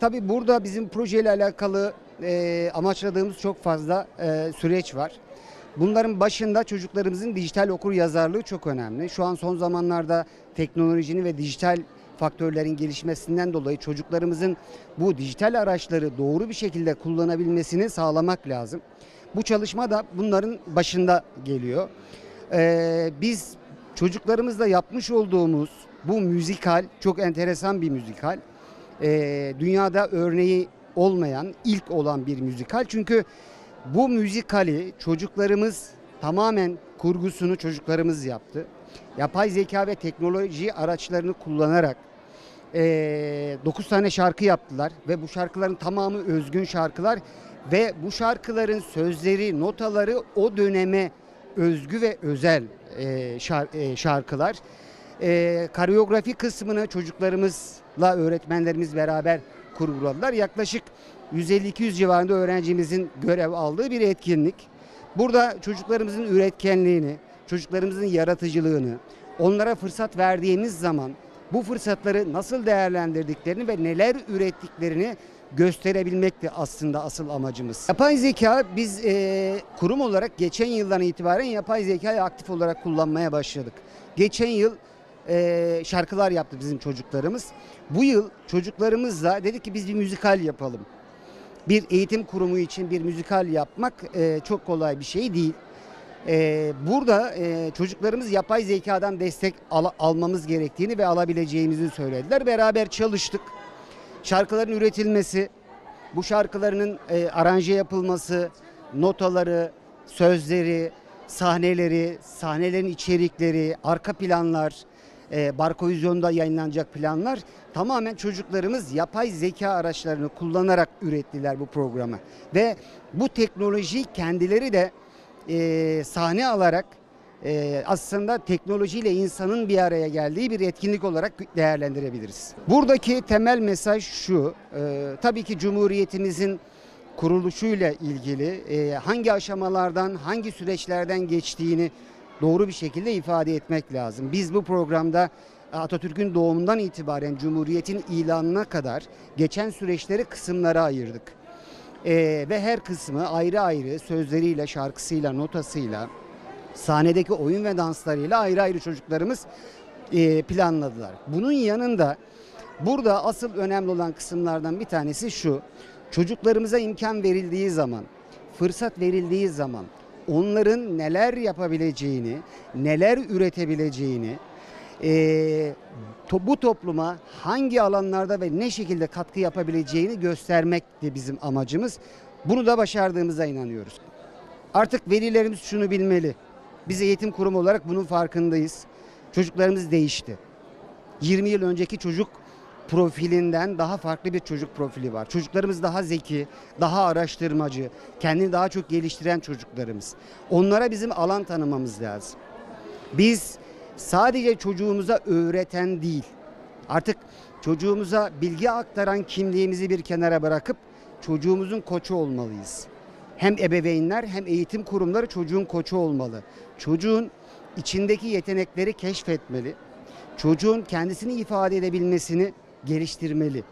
tabii burada bizim projeyle alakalı e, amaçladığımız çok fazla e, süreç var. Bunların başında çocuklarımızın dijital okur yazarlığı çok önemli. Şu an son zamanlarda teknolojinin ve dijital faktörlerin gelişmesinden dolayı çocuklarımızın bu dijital araçları doğru bir şekilde kullanabilmesini sağlamak lazım. Bu çalışma da bunların başında geliyor. Ee, biz çocuklarımızla yapmış olduğumuz bu müzikal çok enteresan bir müzikal. Ee, dünyada örneği olmayan, ilk olan bir müzikal. Çünkü bu müzikali çocuklarımız tamamen kurgusunu çocuklarımız yaptı. Yapay zeka ve teknoloji araçlarını kullanarak 9 tane şarkı yaptılar ve bu şarkıların tamamı özgün şarkılar ve bu şarkıların sözleri, notaları o döneme özgü ve özel e, e, şarkılar. E, Koreografi kısmını çocuklarımızla öğretmenlerimiz beraber kurguladılar. Yaklaşık 150-200 civarında öğrencimizin görev aldığı bir etkinlik. Burada çocuklarımızın üretkenliğini, çocuklarımızın yaratıcılığını, onlara fırsat verdiğimiz zaman bu fırsatları nasıl değerlendirdiklerini ve neler ürettiklerini gösterebilmekti aslında asıl amacımız. Yapay zeka biz e, kurum olarak geçen yıldan itibaren yapay zekayı aktif olarak kullanmaya başladık. Geçen yıl e, şarkılar yaptı bizim çocuklarımız. Bu yıl çocuklarımızla dedik ki biz bir müzikal yapalım. Bir eğitim kurumu için bir müzikal yapmak e, çok kolay bir şey değil. E, burada e, çocuklarımız yapay zekadan destek al- almamız gerektiğini ve alabileceğimizi söylediler. Beraber çalıştık. Şarkıların üretilmesi, bu şarkılarının e, aranje yapılması, notaları, sözleri, sahneleri, sahnelerin içerikleri, arka planlar, e, Barkovizyon'da yayınlanacak planlar tamamen çocuklarımız yapay zeka araçlarını kullanarak ürettiler bu programı. Ve bu teknolojiyi kendileri de e, sahne alarak e, aslında teknolojiyle insanın bir araya geldiği bir etkinlik olarak değerlendirebiliriz. Buradaki temel mesaj şu, e, tabii ki Cumhuriyetimizin kuruluşuyla ilgili e, hangi aşamalardan, hangi süreçlerden geçtiğini doğru bir şekilde ifade etmek lazım. Biz bu programda Atatürk'ün doğumundan itibaren Cumhuriyet'in ilanına kadar geçen süreçleri kısımlara ayırdık. E, ve her kısmı ayrı ayrı sözleriyle, şarkısıyla, notasıyla, sahnedeki oyun ve danslarıyla ayrı ayrı çocuklarımız e, planladılar. Bunun yanında burada asıl önemli olan kısımlardan bir tanesi şu. Çocuklarımıza imkan verildiği zaman, fırsat verildiği zaman onların neler yapabileceğini, neler üretebileceğini, e, to- bu topluma hangi alanlarda ve ne şekilde katkı yapabileceğini göstermekti bizim amacımız. Bunu da başardığımıza inanıyoruz. Artık velilerimiz şunu bilmeli. Biz eğitim kurumu olarak bunun farkındayız. Çocuklarımız değişti. 20 yıl önceki çocuk profilinden daha farklı bir çocuk profili var. Çocuklarımız daha zeki, daha araştırmacı, kendini daha çok geliştiren çocuklarımız. Onlara bizim alan tanımamız lazım. Biz sadece çocuğumuza öğreten değil, artık çocuğumuza bilgi aktaran kimliğimizi bir kenara bırakıp çocuğumuzun koçu olmalıyız. Hem ebeveynler hem eğitim kurumları çocuğun koçu olmalı. Çocuğun içindeki yetenekleri keşfetmeli. Çocuğun kendisini ifade edebilmesini geliştirmeli.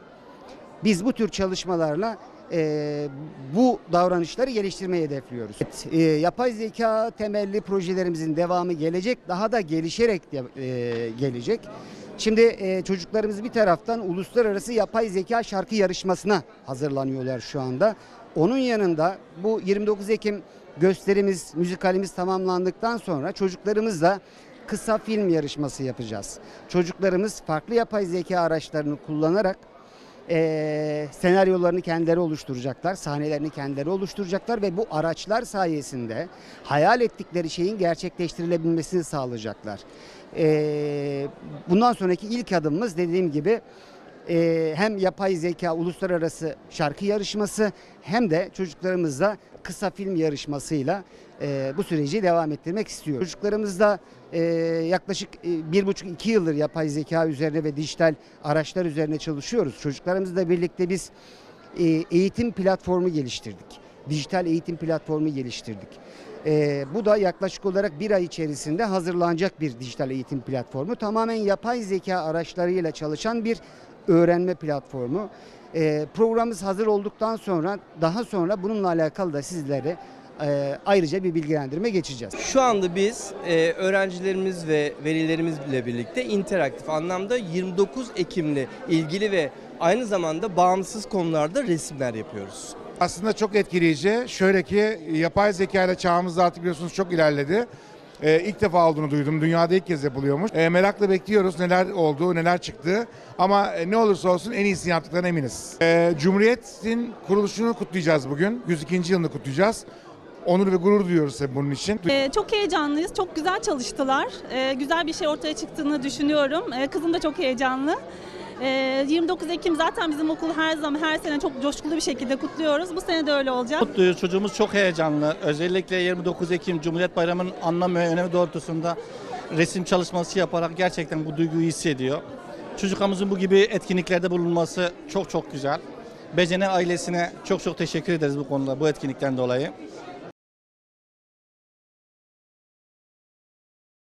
Biz bu tür çalışmalarla e, bu davranışları geliştirmeyi hedefliyoruz. Evet, e, yapay zeka temelli projelerimizin devamı gelecek, daha da gelişerek de, e, gelecek. Şimdi e, çocuklarımız bir taraftan uluslararası yapay zeka şarkı yarışmasına hazırlanıyorlar şu anda. Onun yanında bu 29 Ekim gösterimiz, müzikalimiz tamamlandıktan sonra çocuklarımızla kısa film yarışması yapacağız. Çocuklarımız farklı yapay zeka araçlarını kullanarak eee, senaryolarını kendileri oluşturacaklar, sahnelerini kendileri oluşturacaklar ve bu araçlar sayesinde hayal ettikleri şeyin gerçekleştirilebilmesini sağlayacaklar. Eee, bundan sonraki ilk adımımız dediğim gibi eee, hem yapay zeka uluslararası şarkı yarışması hem de çocuklarımızla kısa film yarışmasıyla eee, bu süreci devam ettirmek istiyoruz. Çocuklarımızla eee, yaklaşık eee, bir buçuk iki yıldır yapay zeka üzerine ve dijital araçlar üzerine çalışıyoruz. Çocuklarımızla birlikte biz eee, eğitim platformu geliştirdik. Dijital eğitim platformu geliştirdik. Eee, bu da yaklaşık olarak bir ay içerisinde hazırlanacak bir dijital eğitim platformu. Tamamen yapay zeka araçlarıyla çalışan bir öğrenme platformu. E, programımız hazır olduktan sonra daha sonra bununla alakalı da sizlere e, ayrıca bir bilgilendirme geçeceğiz. Şu anda biz e, öğrencilerimiz ve velilerimizle birlikte interaktif anlamda 29 Ekim'le ilgili ve aynı zamanda bağımsız konularda resimler yapıyoruz. Aslında çok etkileyici. Şöyle ki yapay zeka ile çağımızda artık biliyorsunuz çok ilerledi. Ee, ilk defa olduğunu duydum. Dünyada ilk kez yapılıyormuş. Ee, merakla bekliyoruz neler oldu, neler çıktı. Ama e, ne olursa olsun en iyisini yaptıklarına eminiz. Ee, Cumhuriyet'in kuruluşunu kutlayacağız bugün. 102. yılını kutlayacağız. Onur ve gurur duyuyoruz tabii bunun için. Ee, çok heyecanlıyız. Çok güzel çalıştılar. Ee, güzel bir şey ortaya çıktığını düşünüyorum. Ee, kızım da çok heyecanlı. Ee, 29 Ekim zaten bizim okul her zaman her sene çok coşkulu bir şekilde kutluyoruz. Bu sene de öyle olacak. Mutluyuz. Çocuğumuz çok heyecanlı. Özellikle 29 Ekim Cumhuriyet Bayramı'nın anlam ve önemi doğrultusunda resim çalışması yaparak gerçekten bu duyguyu hissediyor. Çocuklarımızın bu gibi etkinliklerde bulunması çok çok güzel. Becene ailesine çok çok teşekkür ederiz bu konuda, bu etkinlikten dolayı.